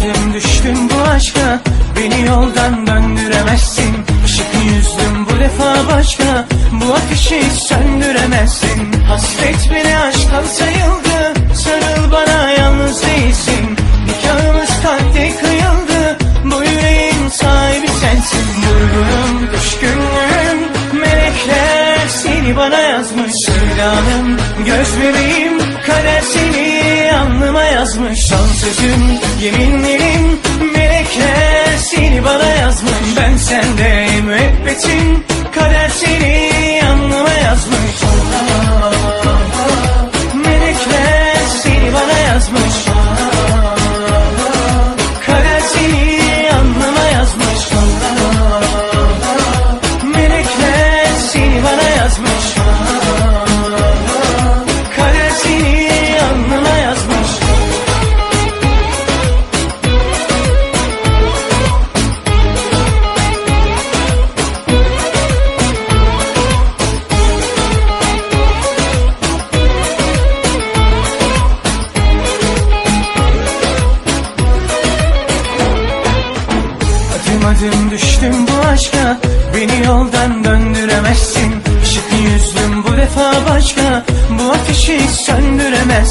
adım düştüm bu aşka Beni yoldan döndüremezsin. Işık yüzdüm bu defa başka Bu ateşi söndüremezsin. Hasret beni aşktan sayıldı Sarıl bana yalnız değilsin. Nikahımız kalpte kıyıldı Bu yüreğin sahibi sensin. Durgunum düşkünlüğüm Melekler seni bana yazmış. Sevdanım göz bebeğim Kader seni yazmış Son sözüm yeminlerim Melekler seni bana yazmış. Ben sende Adım adım düştüm bu aşka. Beni yoldan döndüremezsin. Işık yüzdüm bu defa başka. Bu ateşi söndüremez